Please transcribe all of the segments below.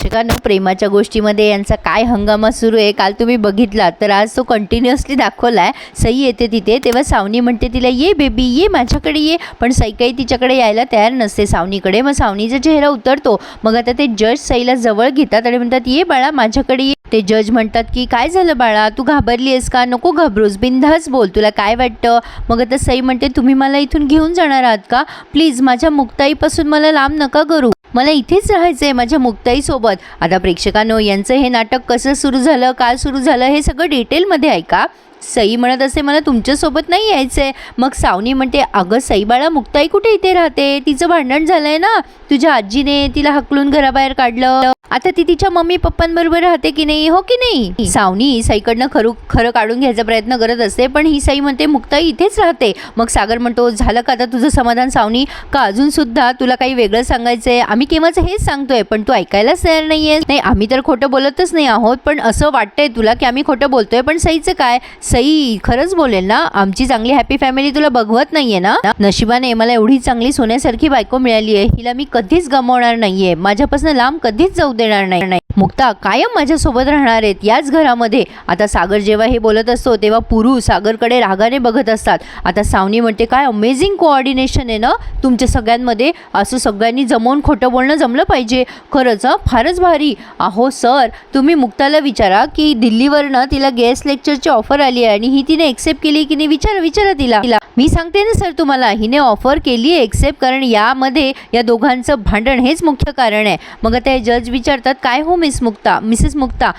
प्रेक्षकांनो प्रेमाच्या गोष्टीमध्ये यांचा काय हंगामा सुरू आहे काल तुम्ही बघितला तर आज तो कंटिन्युअसली दाखवला आहे सई येते तिथे तेव्हा सावनी म्हणते तिला ये बेबी ये माझ्याकडे ये. पण सई काही तिच्याकडे यायला तयार नसते सावनीकडे. मग सावनीचा चेहरा उतरतो. मग आता ते जज सईला जवळ घेतात आणि म्हणतात ये बाळा माझ्याकडे ये. ते जज म्हणतात की काय झालं बाळा? तू घाबरली आहेस का? नको घाबरूस बिनधास बोल तुला काय वाटतं? मग आता सई म्हणते तुम्ही मला इथून घेऊन जाणार आहात का? प्लीज माझ्या मुक्ताईपासून मला लांब नका करू. मला इथेच राहायचं आहे माझ्या मुक्ताईसोबत. आता प्रेक्षकांनो यांचं हे नाटक कसं सुरू झालं काय सुरू झालं हे सगळं डिटेलमध्ये ऐका. सई म्हणत असे मला तुमच्यासोबत नाही यायचं आहे मग सावनी म्हणते अगं सई बाळा मुक्ताई कुठे इथे राहते? तिचं भांडण झालंय ना. तुझ्या आजीने तिला हकलून घराबाहेर काढलं. आता ती तिच्या मम्मी पप्पांबरोबर राहते की नाही हो की नाही? सावनी सईकडनं खरू खरं काढून घ्यायचा प्रयत्न करत असते पण ही सई म्हणते मुक्ताई इथेच राहते. मग सागर म्हणतो झालं का आता तुझं समाधान सावनी? का अजून सुद्धा तुला काही वेगळं सांगायचंय? आम्ही केव्हाच हेच सांगतोय पण तू ऐकायलाच तयार नाहीये नाही आम्ही तर खोटं बोलतच नाही आहोत पण असं वाटतंय तुला की आम्ही खोटं बोलतोय पण सईचं काय? सई खरंच बोलेल ना आमची चांगली हॅपी फॅमिली तुला बघवत नाहीये ना? नशिबाने मला एवढी चांगली सोन्यासारखी बायको मिळाली आहे हिला मी कधीच गमावणार नाहीये माझ्यापासून लांब कधीच जाऊ देणार नाही. नाही. मुक्ता कायम माझ्यासोबत राहणार आहेत याच घरामध्ये. आता सागर जेव्हा हे बोलत असतो तेव्हा पुरू सागरकडे रागाने बघत असतात. आता सावनी म्हणते काय अमेझिंग कोऑर्डिनेशन आहे ना? तुमच्या सगळ्यांमध्ये असं सगळ्यांनी जमवून खोटं बोलणं जमलं पाहिजे. खरंच फारच भारी. अहो सर तुम्ही मुक्ताला विचारा की दिल्लीवरनं तिला गेस्ट लेक्चरची ऑफर आली आणि ही तिने एक्सेप्ट केली की नाही विचार विचारा तिला. मी सांगते ना सर तुम्हाला हिने ऑफर केली आहे एक्सेप्ट कारण यामध्ये या दोघांचं भांडण हेच मुख्य कारण आहे. मग आता जज विचारतात काय हो मिस मुक्ता मिसेस मुक्ता?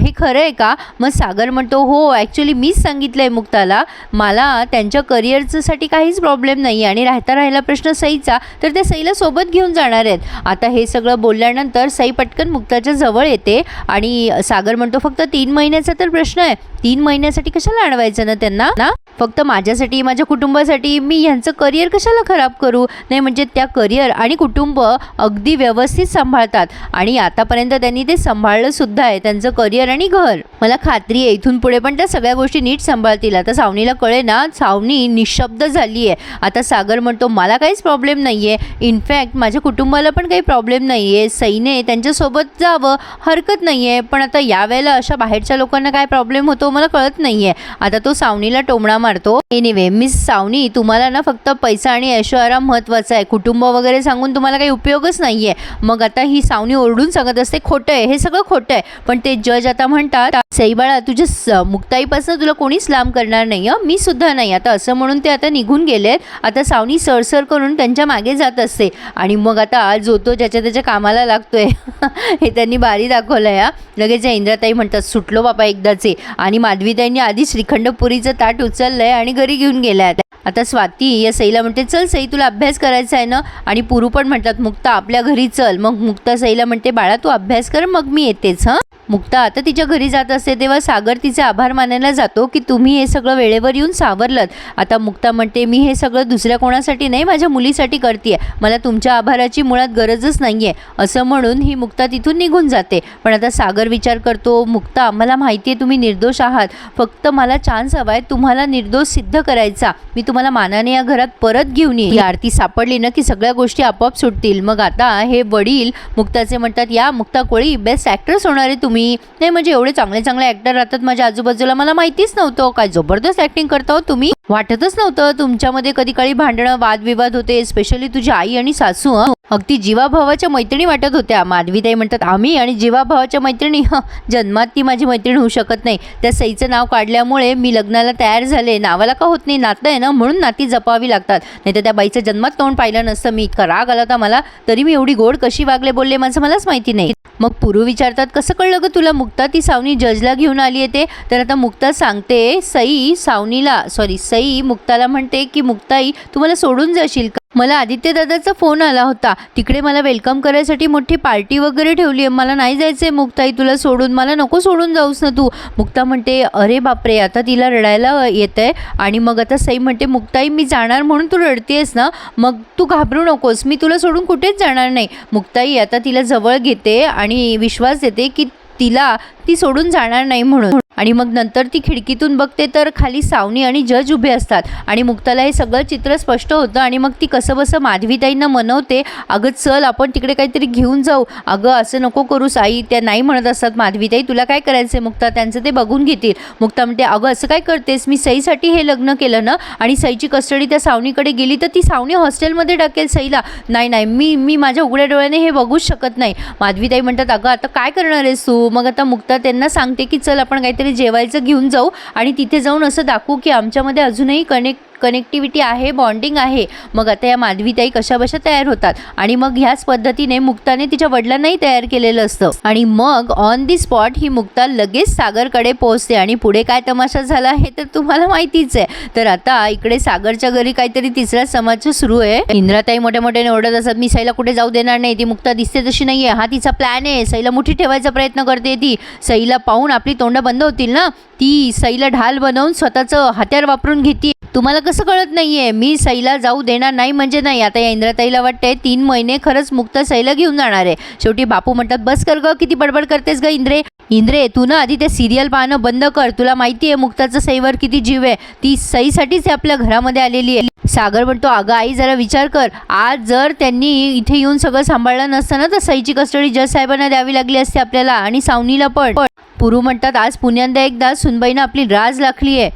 हे खरं आहे का? मग सागर म्हणतो हो ॲक्च्युली मीच सांगितलं आहे मुक्ताला. मला त्यांच्या करिअरचंसाठी काहीच प्रॉब्लेम नाही आहे आणि राहता राहिला प्रश्न सईचा तर त्या सईला सोबत घेऊन जाणार आहेत. आता हे सगळं बोलल्यानंतर सई पटकन मुक्ताच्या जवळ येते आणि सागर म्हणतो फक्त तीन महिन्याचा तर प्रश्न आहे. तीन महिन्यासाठी कशाला आणवायचं ना त्यांना? ना? फक्त माझ्यासाठी माझ्या कुटुंबासाठी मी ह्यांचं करिअर कशाला खराब करू? नाही म्हणजे त्या करिअर आणि कुटुंब अगदी व्यवस्थित सांभाळतात. आणि आतापर्यंत त्यांनी ते सांभाळलं सुद्धा आहे त्यांचं करिअर आणि घर. मला खात्री आहे इथून पुढे पण त्या सगळ्या गोष्टी नीट सांभाळतील. आता सावनीला कळे ना सावनी निशब्द झाली आहे. आता सागर म्हणतो मला काहीच प्रॉब्लेम नाही आहे इनफॅक्ट माझ्या कुटुंबाला पण काही प्रॉब्लेम नाही आहे सईने त्यांच्यासोबत जावं हरकत नाही आहे पण आता यावेळेला अशा बाहेरच्या लोकांना काय प्रॉब्लेम होतो मला कळत नाही आहे आता तो सावनीला टोमणा मारतो. एनिवे मिस सावनी तुम्हाला ना फक्त पैसा आणि ऐशोआराम महत्त्वाचा आहे. कुटुंब वगैरे सांगून तुम्हाला काही उपयोगच नाही आहे मग आता ही सावनी ओरडून सांगत असते खोटं आहे हे सगळं खोटं आहे. पण ते जज आता म्हणतात सईबाळा तुझ्या स- मुक्ताईपासून तुला कोणीच लांब करणार नाही आहे मी सुद्धा नाही. आता असं म्हणून ते आता निघून गेले आता सावनी सरसर करून त्यांच्या मागे जात असते. आणि मग आता जो तो ज्याच्या त्याच्या कामाला लागतोय. हे त्यांनी बारी दाखवलं आहे हा. लगेच या इंद्राताई म्हणतात सुटलो बाबा एकदाचे. आणि माधवीताईंनी आधी श्रीखंडपुरीचं ताट उचललं आहे आणि घरी घेऊन गेल्या. आता स्वाती या सईला म्हणते चल सई तुला अभ्यास करायचा आहे ना? आणि पुरू पण म्हणतात मुक्ता आपल्या घरी चल. मग मुक्ता सईला म्हणते बाळा तू अभ्यास कर मग मी येतेच हं? मुक्ता आता तिच्या घरी जात असते तेव्हा सागर तिचे आभार मानायला जातो की तुम्ही हे सगळं वेळेवर येऊन सावरलत. आता मुक्ता म्हणते मी हे सगळं दुसऱ्या कोणासाठी नाही माझ्या मुलीसाठी करते मला तुमच्या आभाराची मुळात गरजच नाही आहे असं म्हणून ही मुक्ता तिथून निघून जाते. पण आता सागर विचार करतो मुक्ता मला माहिती आहे तुम्ही निर्दोष आहात. फक्त मला चान्स हवा आहे तुम्हाला निर्दोष सिद्ध करायचा. मी तुम्हाला मानाने या घरात परत घेऊन येईल ही आरती सापडली ना की सगळ्या गोष्टी आपोआप सुटतील. मग आता हे वडील मुक्ताचे म्हणतात या मुक्ता कोळी बेस्ट ॲक्ट्रेस होणार आहे तुम्ही. नाही म्हणजे एवढे चांगले चांगले ॲक्टर राहतात माझ्या आजूबाजूला. मला माहितीच नव्हतं. काय जबरदस्त ॲक्टिंग करता हो तुम्ही. वाटतच नव्हतं. तुमच्यामध्ये कधी काळी भांडणं वादविवाद होते स्पेशली तुझी आई आणि सासू अगदी जीवाभावाच्या मैत्रिणी वाटत होत्या. माधवीताई म्हणतात आम्ही आणि जीवाभावाच्या मैत्रिणी हं. जन्मात ती माझी मैत्रीण होऊ शकत नाही. त्या सईचं नाव काढल्यामुळे मी लग्नाला तयार झाले. नावाला का होत नाही? नातं आहे ना? म्हणून नाती जपावी लागतात. नाही तर त्या बाईचं जन्मात तोंड पाहिलं नसतं. मी इतका राग आला होता मला. तरी मी एवढी गोड कशी वागले बोलले? माझं मलाच माहिती नाही. मग पूर्व विचारतात कसं कळलं ग तुला? मुक्ता ती सावनी जजला घेऊन आली आहे ते? तर आता मुक्ता सांगते सई सावनीला सॉरी सई मुक्ताला म्हणते की मुक्ताई तुम्हाला सोडून जाशील का? मला आदित्य दादाचा फोन आला होता. तिकडे मला वेलकम करायसाठी मोठी पार्टी वगैरे ठेवली आहे. मला नाही जायचं आहे मुक्ताई तुला सोडून. मला नको सोडून जाऊस ना तू. मुक्ता म्हणते अरे बापरे आता तिला रडायला येतं आहे आणि मग आता सई म्हणते मुक्ताई मी जाणार म्हणून तू रडतेस ना? मग तू घाबरू नकोस. मी तुला सोडून कुठेच जाणार नाही. मुक्ताई आता तिला जवळ घेते आणि विश्वास देते की तिला ती सोडून जाणार नाही म्हणून. आणि मग नंतर ती खिडकीतून बघते तर खाली सावनी आणि जज उभे असतात. आणि मुक्ताला हे सगळं चित्र स्पष्ट होतं आणि मग ती कसं बसं माधवीताईंना मनवते अगं चल आपण तिकडे काहीतरी घेऊन जाऊ. अगं असं नको करू साई. त्या नाही म्हणत असतात माधवीताई तुला काय करायचं मुक्ता? त्यांचं ते बघून घेतील. मुक्ता म्हणते अगं असं काय करतेस? मी सईसाठी हे लग्न केलं ना? आणि सईची कस्टडी त्या सावनीकडे गेली तर ती सावनी हॉस्टेलमध्ये टाकेल सईला. नाही नाही. मी मी माझ्या उघड्या डोळ्याने हे बघूच शकत नाही. माधवीताई म्हणतात अगं आता काय करणार आहेस तू? मग आता मुक्ता त्यांना सांगते की चल आपण काहीतरी जेवायचं घेऊन जाऊ आणि तिथे जाऊन असं दाखवू की आमच्यामध्ये अजूनही कनेक्ट कनेक्टिव्हिटी आहे बॉन्डिंग आहे. मग आता या माधवीताई कशाबशा तयार होतात? आणि मग ह्याच पद्धतीने मुक्ताने तिच्या वडिलांनाही तयार केलेलं असतं. आणि मग ऑन दी स्पॉट ही मुक्ता लगेच सागरकडे पोहोचते. आणि पुढे काय तमाशा झाला हे तर तुम्हाला माहितीच आहे. तर आता इकडे सागरच्या घरी काहीतरी तिसरा समाज सुरू आहे. इंद्राताई मोठ्या मोठ्याने ओरडत असतात. मी सईला कुठे जाऊ देणार नाही. ती मुक्ता दिसते तशी नाहीये. हा तिचा प्लॅन आहे. सईला मुठी ठेवायचा प्रयत्न करते ती. सईला पाहून आपली तोंड बंद होतील ना? ती सईला ढाल बनवून स्वतःचं हत्यार वापरून घेते. तुम्हाला कसं कळत नाहीये? मी सईला जाऊ देणार नाही म्हणजे नाही. आता या इंद्रताईला वाटते तीन महिने खरंच मुक्त सईला घेऊन जाणार आहे. शेवटी बापू म्हणतात बस कर ग किती बडबड करतेस ग इंद्रे. इंद्रे तू ना आधी ते सिरियल पाहणं बंद कर. तुला माहिती आहे मुक्ताचं सईवर किती जीव आहे. ती सईसाठीच आपल्या घरामध्ये आलेली आहे. सागर म्हणतो अगं आई जरा विचार कर. आज जर त्यांनी इथे येऊन सगळं सांभाळलं नसतं ना तर सईची कस्टडी जज साहेबांना द्यावी लागली असते आपल्याला आणि सावनीला पण पुरू म्हणतात आज पुण्यांदा एकदा सुनबाईनं आपली राज लाखली आहे.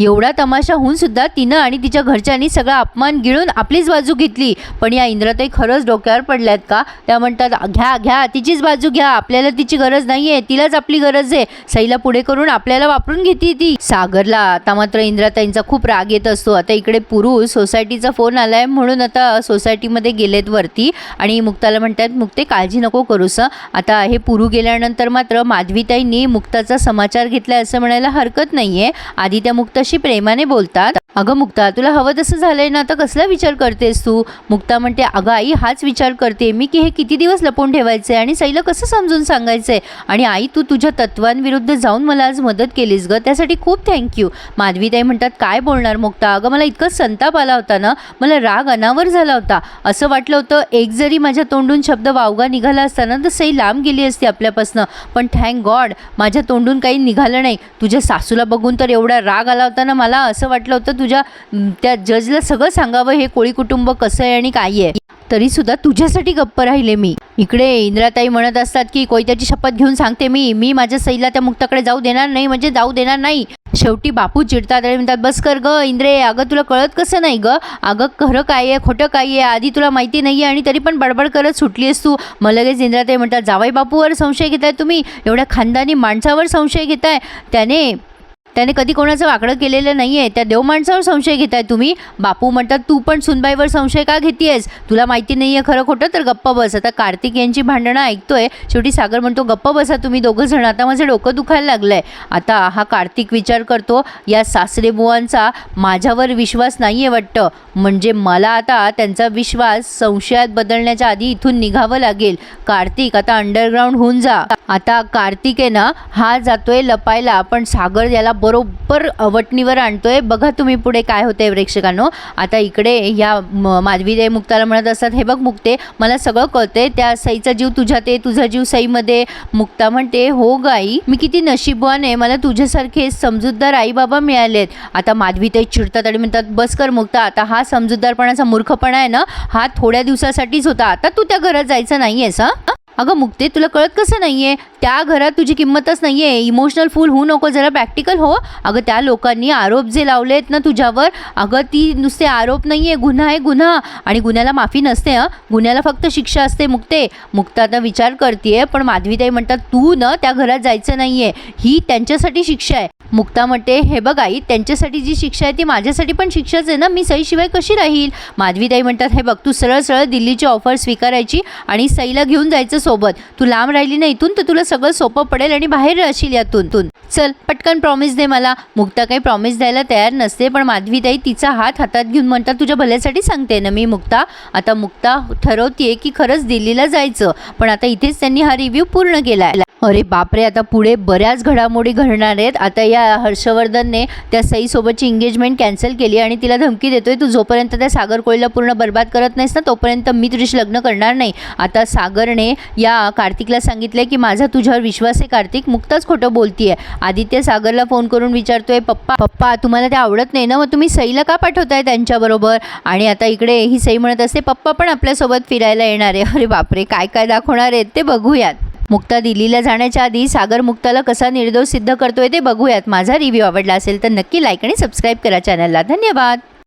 एवढा तमाशा होऊन सुद्धा तिनं आणि तिच्या घरच्यांनी सगळा अपमान गिळून आपलीच बाजू घेतली. पण या इंद्राताई खरंच डोक्यावर पडल्यात का? त्या म्हणतात घ्या घ्या तिचीच बाजू घ्या. आपल्याला तिची गरज नाही आहे तिलाच आपली गरज आहे. सईला पुढे करून आपल्याला वापरून घेते ती. सागरला आता मात्र इंद्राताईंचा खूप राग येत असतो. आता इकडे पुरुष सोसायटीचा फोन आलाय म्हणून आता सोसायटीमध्ये गेलेत वरती. आणि मुक्ताला म्हणतात मुक्ते काळजी नको करूस आता हे पुरू गेल्यानंतर मात्र माधवीताईंनी मुक्ताचा समाचार घेतलाय असं म्हणायला हरकत नाही आहे आधी त्या अशी प्रेमाने बोलतात. अगं मुक्ता तुला हवं तसं झालंय ना आता कसला विचार करतेस तू? मुक्ता म्हणते अगं आई हाच विचार करते मी की हे किती दिवस लपवून आहे आणि सईला कसं समजून सांगायचं आहे आणि आई तू तुझ्या तत्वांविरुद्ध जाऊन मला आज मदत केलीस ग त्यासाठी खूप थँक्यू माधवीताई म्हणतात काय बोलणार मुक्ता? अगं मला इतकं संताप आला होता ना मला राग अनावर झाला होता. असं वाटलं होतं एक जरी माझ्या तोंडून शब्द वावगा निघाला असता ना तर सई लांब गेली असती आपल्यापासनं. पण थँक गॉड माझ्या तोंडून काही निघालं नाही. तुझ्या सासूला बघून तर एवढा राग आला होता ना मला असं वाटलं होतं तुझ्या त्या जजला सगळं सांगावं हे कोळी कुटुंब कसं आहे आणि काय आहे? तरी सुद्धा तुझ्यासाठी गप्प राहिले मी. इकडे इंद्राताई म्हणत असतात की कोयत्याची शपथ घेऊन सांगते मी. मी माझ्या सईला त्या मुक्ताकडे जाऊ देणार नाही म्हणजे जाऊ देणार नाही. शेवटी बापू चिडतात आणि म्हणतात बस कर ग इंद्रे अगं तुला कळत कसं नाही ग? अगं खरं काय आहे खोटं काय आहे? आधी तुला माहिती नाही आहे आणि तरी पण बडबड करत सुटली आहेस तू. मग लगेच इंद्राताई म्हणतात जावाई बापूवर संशय घेताय तुम्ही? एवढ्या खानदानी माणसावर संशय घेताय? त्याने त्याने कधी कोणाचं वाकडं केलेलं नाही आहे त्या देव माणसावर संशय घेताय तुम्ही. बापू म्हणतात तू पण सुनबाईवर संशय का घेतेयस? तुला माहिती नाही आहे खरं खोटं? तर गप्प बस. आता कार्तिक यांची भांडणं ऐकतोय. शेवटी सागर म्हणतो गप्प बसा तुम्ही दोघं जण. आता माझं डोकं दुखायला लागलंय. आता हा कार्तिक विचार करतो या सासरे बुवांचा माझ्यावर विश्वास नाही आहे वाटतं. म्हणजे मला आता त्यांचा विश्वास संशयात बदलण्याच्या आधी इथून निघावं लागेल. कार्तिक आता अंडरग्राऊंड होऊन जा. आता कार्तिक आहे ना हा जातोय लपायला पण सागर याला बरोबर आणतो आणतोय. बघा तुम्ही पुढे काय होतंय प्रेक्षकांनो. आता इकडे ह्या माधवी माधवीदेव मुक्ताला म्हणत असतात हे बघ मुक्ते मला सगळं कळतंय. त्या सईचा जीव तुझ्यात आहे तुझा जीव सईमध्ये. मुक्ता म्हणते हो गाई मी किती नशीबवान आहे. मला तुझ्यासारखे समजूतदार आई बाबा मिळालेत. आता माधवीताई चिडतात आणि म्हणतात बस कर मुक्ता आता हा समजूतदारपणाचा मूर्खपणा आहे ना हा थोड्या दिवसासाठीच होता. आता तू त्या घरात जायचं नाही आहेस हा? अगं मुक्ते तुला कळत कसं नाही आहे त्या घरात तुझी किंमतच नाही आहे इमोशनल फुल होऊ नको जरा प्रॅक्टिकल हो. अगं त्या लोकांनी आरोप जे लावले आहेत ना तुझ्यावर अगं ती नुसते आरोप नाही आहे गुन्हा आहे गुन्हा. आणि गुन्ह्याला माफी नसते हं. गुन्ह्याला फक्त शिक्षा असते मुक्ते. मुक्ता आता विचार करते पण माधवीताई म्हणतात तू ना त्या घरात जायचं नाही आहे ही त्यांच्यासाठी शिक्षा आहे. मुक्ता म्हणते हे बघ आई त्यांच्यासाठी जी शिक्षा आहे ती माझ्यासाठी पण शिक्षाच आहे ना. मी सईशिवाय कशी राहील? माधवीताई म्हणतात हे बघ तू सरळ सरळ दिल्लीची ऑफर स्वीकारायची आणि सईला घेऊन जायचं सोबत. तू लांब राहिली ना इथून तर तुला सगळं सोपं पडेल आणि बाहेर राहशील यातून. तून चल पटकन प्रॉमिस दे मला. मुक्ता काही प्रॉमिस द्यायला तयार नसते पण माधवीताई तिचा हात हातात घेऊन म्हणतात तुझ्या भल्यासाठी सांगते ना मी मुक्ता. आता मुक्ता ठरवतीये की खरंच दिल्लीला जायचं पण आता इथेच त्यांनी हा रिव्ह्यू पूर्ण केला अरे बापरे आता पुढे बऱ्याच घडामोडी घडणार आहेत. आता या हर्षवर्धनने त्या सईसोबतची एंगेजमेंट कॅन्सल केली आणि तिला धमकी देतोय तू जोपर्यंत त्या सागर कोळीला पूर्ण बर्बाद करत नाहीस ना तोपर्यंत मी तुझ्याशी लग्न करणार नाही. आता सागरने या कार्तिकला सांगितलंय की माझा तुझ्यावर विश्वास आहे कार्तिक मुक्ताच खोटं बोलतीये. आदित्य सागरला फोन करून विचारतोय पप्पा पप्पा तुम्हाला ते आवडत नाही ना मग तुम्ही सईला का पाठवताय त्यांच्याबरोबर? आणि आता इकडे ही सई म्हणत असते पप्पा पण आपल्यासोबत फिरायला येणार आहे. अरे बापरे काय काय दाखवणार आहेत ते बघूयात. मुक्ता दिल्लीला जाण्याच्या आधी सागर मुक्ताला कसा निर्दोष सिद्ध करतोय ते बघूयात. माझा रिव्ह्यू आवडला असेल तर नक्की लाईक आणि सबस्क्राईब करा चॅनलला धन्यवाद.